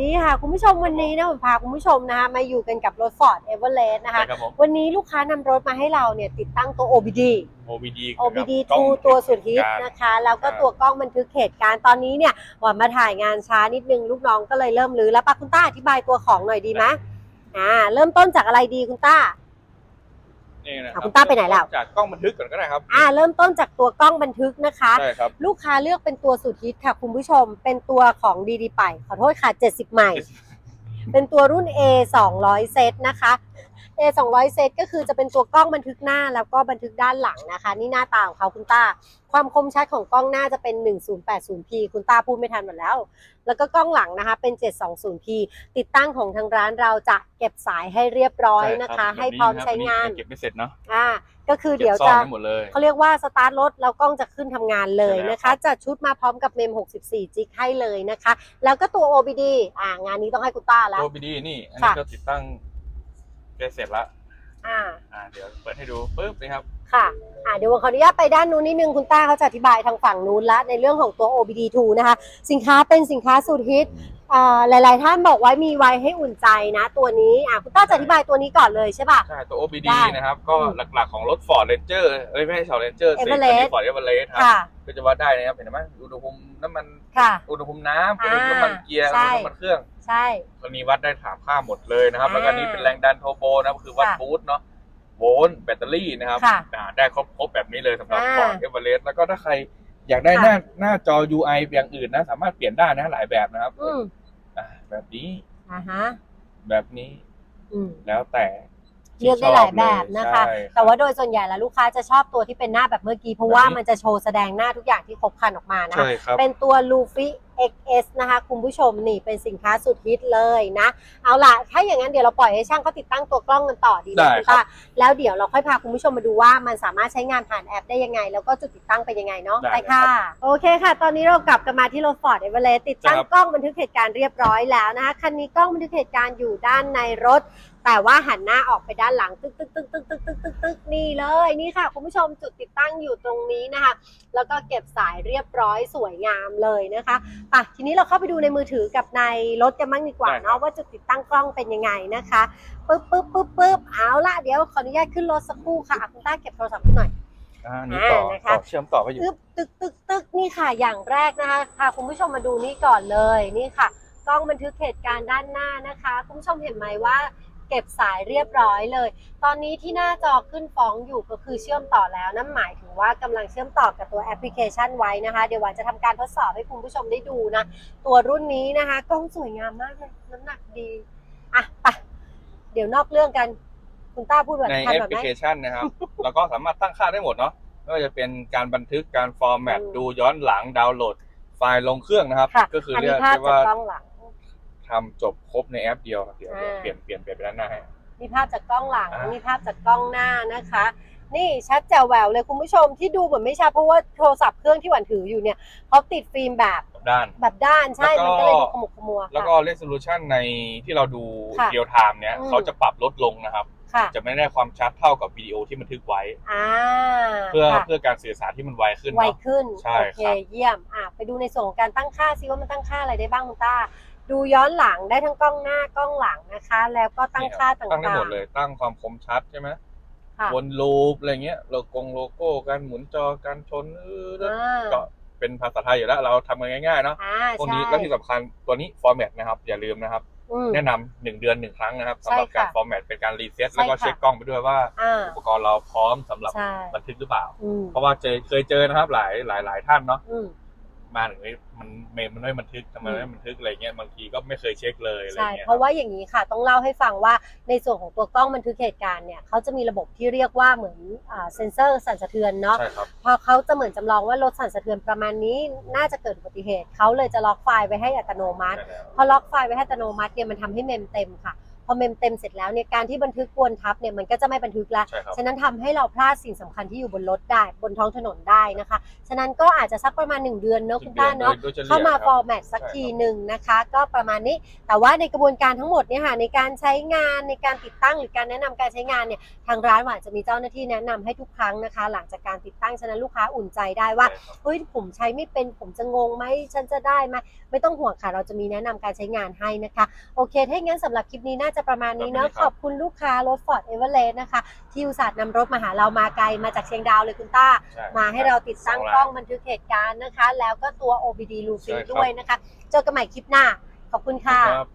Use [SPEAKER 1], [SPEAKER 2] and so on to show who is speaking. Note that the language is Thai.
[SPEAKER 1] ดีค่ะ คุณผู้ชมวันนี้นะผมพาคุณผู้ชมนะคะมาอยู่กันกับรถ Ford Everest นะคะ
[SPEAKER 2] ใช่ครับผม
[SPEAKER 1] วันนี้ลูกค้านำรถมาให้เราเนี่ยติดตั้งตัว OBD
[SPEAKER 2] OBD
[SPEAKER 1] OBD
[SPEAKER 2] กับกล้อง
[SPEAKER 1] 2ตัวสุดฮิต
[SPEAKER 2] การ
[SPEAKER 1] นะคะ แล้วก็
[SPEAKER 2] ครับ
[SPEAKER 1] ตัวกล้องบันทึกเหตุการณ์ตอนนี้เนี่ยหวานมาถ่ายงานช้านิดนึงลูกน้องก็เลยเริ่มรื้อแล้วปะคุณต้าอธิบายตัวของหน่อยดีไหมอ่าเริ่มต้นจากอะไรดีคุณต้า
[SPEAKER 2] นี่นะค
[SPEAKER 1] อะ
[SPEAKER 2] รับ
[SPEAKER 1] คุณต้าไปไหนแล้ว
[SPEAKER 2] จากกล้องบันทึกก่อนก็ได้ครับ
[SPEAKER 1] อ่าเริ่มต้นจากตัวกล้องบันทึกนะคะ
[SPEAKER 2] ใช่ครับ
[SPEAKER 1] ลูกค้าเลือกเป็นตัวสุดฮิตค่ะ คุณผู้ชม เป็นตัวของดีดีไปขอโทษค่ะ 70 ใหม่ เป็นตัวรุ่น A 200 เซตนะคะ A 200เซตก็คือจะเป็นตัวกล้องบันทึกหน้าแล้วก็บันทึกด้านหลังนะคะ นี่หน้าตาของเขาคุณต้าความคมชัดของกล้องหน้าจะเป็น 1080p คุณต้าพูดไม่ทันหมดแล้ว แล้วก็กล้องหลังนะคะเป็น 720p ติดตั้งของทางร้านเราจะเก็บสายให้เรียบร้อยนะคะ
[SPEAKER 2] ช่รับ
[SPEAKER 1] ให้พร้อม
[SPEAKER 2] แบบ
[SPEAKER 1] ใช้งาน
[SPEAKER 2] เก็บไม่เสร็จเนาะ
[SPEAKER 1] อ่าก็คือ
[SPEAKER 2] เก็บ
[SPEAKER 1] เดี๋ยว
[SPEAKER 2] ซ่อน
[SPEAKER 1] จะ
[SPEAKER 2] ไว้หมดเลย
[SPEAKER 1] เขาเรียกว่าสตาร์ทรถแล้วกล้องจะขึ้นทำงานเลย
[SPEAKER 2] ใช่แล้ว
[SPEAKER 1] นะ
[SPEAKER 2] ครั
[SPEAKER 1] คะ
[SPEAKER 2] บ
[SPEAKER 1] จัดชุดมาพร้อมกับเมม 64 จิกให้เลยนะคะ แล้วก็ตัว OBD อ่างานนี้ต้องให้คุณต้าแล้ว
[SPEAKER 2] OBD นี่อันนี้
[SPEAKER 1] ค่ะ
[SPEAKER 2] ก็ติดตั้ง ใกล้เสร็จแล้ว
[SPEAKER 1] อ่า
[SPEAKER 2] อ่า เดี๋ยวเปิดให้ดูปึ๊บนะครับ
[SPEAKER 1] ค่ะอ่าเดี๋ยวผมขออนุญาตไปด้านนู้นนิดนึงคุณต้าเขาจะอธิบายทางฝั่งนู้นละในเรื่องของตัว OBD2 นะคะ สินค้าเป็นสินค้าสุดฮิต อ่าหลาย ๆ ท่านบอกว่ามีไว้ให้อุ่นใจนะ ตัวนี้อ่าคุณต้าจะอธิบายตัวนี้ก่อนเลยใช่ป่ะ
[SPEAKER 2] ใช่ตัว OBD
[SPEAKER 1] ได้
[SPEAKER 2] นะครับ ก็
[SPEAKER 1] อืม
[SPEAKER 2] หลักๆของรถ Ford Ranger เอ้ยไม่ใช่ Ford Ranger สิ
[SPEAKER 1] Everest
[SPEAKER 2] Ford Everest ครับ
[SPEAKER 1] ค่ะ
[SPEAKER 2] ก็จะวัดได้นะครับเห็นไหมอุณหภูมิน้ำมัน
[SPEAKER 1] ค่ะ
[SPEAKER 2] อุณหภูมิน้ำอุณ
[SPEAKER 1] อ่า
[SPEAKER 2] หภูมิน้ำมันเกียร์อุณ
[SPEAKER 1] ใช่
[SPEAKER 2] หภูมิน้ำมันเครื่อง
[SPEAKER 1] ใช่
[SPEAKER 2] ตัวนี้วัดได้ถามค่าหมดเลยนะครับแล้วก็
[SPEAKER 1] อ่า
[SPEAKER 2] นี่เป็นแรงดันโทโบนะครับคือวัด
[SPEAKER 1] ค่ะ
[SPEAKER 2] บูสต์เนาะโวลต์แบตเตอรี่นะครับ
[SPEAKER 1] ค่ะ
[SPEAKER 2] อ่าได้ครบครบแบบนี้เลยสำหรับ
[SPEAKER 1] อ่า
[SPEAKER 2] ฟอร์ดเอเวอเรสต์แล้วก็ถ้าใครอยากได้
[SPEAKER 1] ค่ะ
[SPEAKER 2] หน้าหน้าจอ UI อย่างอื่นนะ สามารถเปลี่ยนได้นะหลายแบบนะครับ
[SPEAKER 1] อืม
[SPEAKER 2] อ่า แบบนี้
[SPEAKER 1] อ่าฮะ
[SPEAKER 2] แบบนี้
[SPEAKER 1] อืม
[SPEAKER 2] แล้วแต่ที่
[SPEAKER 1] เลือกได้หลายแบบนะคะ
[SPEAKER 2] ชอบเลยใช่
[SPEAKER 1] แต่ว่าโดยส่วนใหญ่แล้วลูกค้าจะชอบตัวที่เป็นหน้าแบบเมื่อกี้ เพราะว่า
[SPEAKER 2] แบบนี้
[SPEAKER 1] มันจะโชว์แสดงหน้าทุกอย่างที่ครบครันออกมานะคะ
[SPEAKER 2] ใช่ครับ
[SPEAKER 1] เป็นตัว Luffy XS นะคะคุณผู้ชมนี่เป็นสินค้าสุดฮิตเลยนะ เอาล่ะ ถ้าอย่างนั้นเดี๋ยวเราปล่อยให้ช่างเขาติดตั้งตัวกล้องกันต่อดีไหม
[SPEAKER 2] ได้
[SPEAKER 1] คุณ
[SPEAKER 2] ครับ
[SPEAKER 1] ตาแล้วเดี๋ยวเราค่อยพาคุณผู้ชมมาดูว่ามันสามารถใช้งานผ่านแอปได้ยังไง แล้วก็จุดติดตั้งเป็นยังไงเนาะ
[SPEAKER 2] ได้
[SPEAKER 1] ไปค่ะ โอเคค่ะ ตอนนี้เรากลับกันมาที่รถ Ford Everest ติดตั้ง
[SPEAKER 2] ใช่ครับ
[SPEAKER 1] กล้องบันทึกเหตุการณ์เรียบร้อยแล้วนะคะคันนี้กล้องบันทึกเหตุการณ์อยู่ด้านในรถ แต่ว่าหันหน้าออกไปด้านหลังตึกตึกตึกตึกตึกตึกตึกตึกนี่เลยนี่ค่ะ คุณผู้ชมจุดติดตั้งอยู่ตรงนี้นะคะ แล้วก็เก็บสายเรียบร้อยสวยงามเลยนะคะป่ะทีนี้เราเข้าไปดูในมือถือกับในรถกันบ้างดีกว่า
[SPEAKER 2] ได้ครับ
[SPEAKER 1] เนาะว่าจุดติดตั้งกล้องเป็นยังไงนะคะปึ๊บปึ๊บปึ๊บปึ๊บเอาละเดี๋ยวขออนุญาตขึ้นรถสักครู่ค่ะอะคุณต้าเก็บโทรศัพท์ขึ้นหน่อย
[SPEAKER 2] อ่านี่ต่อ
[SPEAKER 1] อ่านะคะ
[SPEAKER 2] ต่อเชื่อมต่อไปอยู่
[SPEAKER 1] ตึกตึกตึกตึกนี่ค่ะอย่างแรกนะคะพาคุณผู้ชมมาดูนี่ก่อนเลยนี่ค่ะ กล้องบันทึกเหตุการณ์ด้านหน้านะคะ คุณผู้ชมเห็นไหมว่า เก็บสายเรียบร้อยเลย ตอนนี้ที่หน้าจอขึ้นฟ้องอยู่ก็คือเชื่อมต่อแล้วนั่นหมายถึงว่ากำลังเชื่อมต่อกับตัวแอปพลิเคชันไว้นะคะ เดี๋ยวหวานจะทำการทดสอบให้คุณผู้ชมได้ดูนะ ตัวรุ่นนี้นะคะกล้องสวยงามมากเลยน้ำหนักดีอะไปเดี๋ยวนอกเรื่องกันคุณต้าพูดแบบ
[SPEAKER 2] ใน
[SPEAKER 1] ทัน
[SPEAKER 2] แอป
[SPEAKER 1] แบบ
[SPEAKER 2] พลิ
[SPEAKER 1] ไหม
[SPEAKER 2] เคชันนะครับ แล้วก็สามารถตั้งค่าได้หมดเนาะไม่ว่าจะเป็นการบันทึกการฟอร์แมต
[SPEAKER 1] อืม
[SPEAKER 2] ดูย้อนหลังดาวน์โหลด ไฟล์ลงเครื่องนะครับ
[SPEAKER 1] ค่ะ
[SPEAKER 2] ก็คือ
[SPEAKER 1] อัน
[SPEAKER 2] เรี
[SPEAKER 1] นี้
[SPEAKER 2] ยก
[SPEAKER 1] ภาพ
[SPEAKER 2] ได้
[SPEAKER 1] จาก
[SPEAKER 2] ว่า
[SPEAKER 1] กล้องหลัง
[SPEAKER 2] ทำจบครบในแอปเดียวครับเดี๋ยว
[SPEAKER 1] อ่า
[SPEAKER 2] เปลี่ยนเปลี่ยนเปลี่ยนไปด้านหน้าให้
[SPEAKER 1] นี่ภาพจากกล้องหลัง
[SPEAKER 2] อ่านี่
[SPEAKER 1] นี่ภาพจากกล้องหน้านะคะ นี่ชัดแจ๋วแหววเลยคุณผู้ชมที่ดูเหมือนไม่ชัดเพราะว่าโทรศัพท์เครื่องที่หวันถืออยู่เนี่ยเขาติดฟิล์มแบบ
[SPEAKER 2] ด้าน
[SPEAKER 1] แบบด้านใช่
[SPEAKER 2] แล้วก็
[SPEAKER 1] มันก็เลยดูขมุกขมัว
[SPEAKER 2] แล้วก็ resolution ในที่เราดู
[SPEAKER 1] ค่ะ
[SPEAKER 2] เรียลไทม์เนี่ย
[SPEAKER 1] อืม
[SPEAKER 2] เขาจะปรับลดลงนะครับ
[SPEAKER 1] ค่ะ
[SPEAKER 2] จะไม่ได้ความชัดเท่ากับวิดีโอที่บันทึกไว้
[SPEAKER 1] อ่า
[SPEAKER 2] เพื่อ
[SPEAKER 1] ค่ะ
[SPEAKER 2] เพื่อการสื่อสารที่มันไวขึ้น
[SPEAKER 1] ไว
[SPEAKER 2] เนาะ
[SPEAKER 1] ขึ้น
[SPEAKER 2] ใช่
[SPEAKER 1] โอเค
[SPEAKER 2] ครับ
[SPEAKER 1] เยี่ยมอะไปดูในส่วนของการตั้งค่าซิว่ามันตั้งค่าอะไรได้บ้างคุณต้า ดูย้อนหลังได้ทั้งกล้องหน้ากล้องหลังนะคะ แล้วก็ตั้งค่าต่างๆ
[SPEAKER 2] ตั้งได้หมดเลย ตั้งความคมชัดใช่ไหม
[SPEAKER 1] ค่ะ
[SPEAKER 2] วนลูปอะไรเงี้ยโลโกงโลโก้การหมุนจอการชนเออ
[SPEAKER 1] อ่า
[SPEAKER 2] ก็เป็นภาษาไทยอยู่แล้ว เราทำกันง่ายๆเนาะ
[SPEAKER 1] อ่า
[SPEAKER 2] พวกนี้
[SPEAKER 1] ใช่
[SPEAKER 2] แล้วที่สำคัญตัวนี้ format นะครับ อย่าลืมนะครับ
[SPEAKER 1] อืม
[SPEAKER 2] แนะนำหนึ่งเดือนหนึ่งครั้งนะครับ
[SPEAKER 1] ใช่
[SPEAKER 2] สำหรับการ
[SPEAKER 1] ค่ะ
[SPEAKER 2] format เป็นการรีเซ็ต
[SPEAKER 1] ใช่
[SPEAKER 2] แล้วก็
[SPEAKER 1] ค่ะ
[SPEAKER 2] เช็คกล้องไปด้วยว่า
[SPEAKER 1] อ่า
[SPEAKER 2] อุปกรณ์เราพร้อมสำหรับ
[SPEAKER 1] ใช่
[SPEAKER 2] บันทึกหรือเปล่า
[SPEAKER 1] อืม
[SPEAKER 2] เพราะว่าเจอเคยเจอนะครับหลายหลายหลายท่านเนาะ
[SPEAKER 1] อืม
[SPEAKER 2] มาถึงนี้มันเมมมันไม่บันทึกทำไมไม่บันทึกอะไรเงี้ยบางทีก็ไม่เคยเช็คเลยอะไร
[SPEAKER 1] ใช่
[SPEAKER 2] เงี้ย
[SPEAKER 1] เพราะว่าอย่างนี้ค่ะ ต้องเล่าให้ฟังว่าในส่วนของตัวกล้องบันทึกเหตุการณ์เนี่ยเขาจะมีระบบที่เรียกว่าเหมือนอ่าเซ็นเซอร์สั่นสะเทือนเนาะ
[SPEAKER 2] ใช่ครับ
[SPEAKER 1] พอเขาจะเหมือนจำลองว่ารถสั่นสะเทือนประมาณนี้น่าจะเกิดอุบัติเหตุเขาเลยจะล็อกไฟล์ไว้ให้อัตโนมัติ
[SPEAKER 2] ใช่แล้ว
[SPEAKER 1] พอล็อกไฟล์ไว้ให้อัตโนมัติเนี่ยมันทำให้เมมเต็มค่ะ พอเมมเต็มเสร็จแล้วเนี่ยการที่บันทึกวนทับเนี่ยมันก็จะไม่บันทึกละ
[SPEAKER 2] ใช่ครับ
[SPEAKER 1] ฉะนั้นทำให้เราพลาดสิ่งสำคัญที่อยู่บนรถได้บนท้องถนนได้นะคะ ฉะนั้นก็อาจจะสักประมาณ 1 เดือนเนอะคุณต้าเนาะ
[SPEAKER 2] โดยโดยฉลี่ย
[SPEAKER 1] เข้ามา
[SPEAKER 2] ครับ
[SPEAKER 1] ฟอร์แมตสัก
[SPEAKER 2] ใช่ครับ
[SPEAKER 1] ทีหนึ่งนะคะ ก็ประมาณนี้แต่ว่าในกระบวนการทั้งหมดเนี่ยค่ะในการใช้งานในการติดตั้งหรือการแนะนำการใช้งานเนี่ยทางร้านหวานจะมีเจ้าหน้าที่แนะนำให้ทุกครั้งนะคะ หลังจากการติดตั้งฉะนั้นลูกค้าอุ่นใจได้ว่า
[SPEAKER 2] ใช่ครับ
[SPEAKER 1] เฮ้ยผมใช้ไม่เป็นผมจะงงไหมฉันจะได้ไหมไม่ต้องห่วงค่ะ เราจะมีแนะนำการใช้งานให้นะคะ โอเค ถ้าอย่างนั้นสำหรับคลิปนี้น่าจะประมาณนี้เนอะ
[SPEAKER 2] ประมาณนี้ครับ
[SPEAKER 1] ขอบคุณลูกค้ารถ Ford Everest นะคะ ที่อุตส่าห์นำรถมาหาเรามาไกลมาจากเชียงดาวเลยคุณต้า
[SPEAKER 2] ใช่
[SPEAKER 1] มาให้เราติดตั้ง
[SPEAKER 2] ส
[SPEAKER 1] กล้อง
[SPEAKER 2] ล้าน
[SPEAKER 1] บันทึกเหตุการณ์นะคะ แล้วก็ตัว OBD
[SPEAKER 2] ใช่
[SPEAKER 1] Looping
[SPEAKER 2] ครับ
[SPEAKER 1] ด้วยนะคะ เจอกันใหม่คลิปหน้า ขอบคุณค่ะ
[SPEAKER 2] ครับ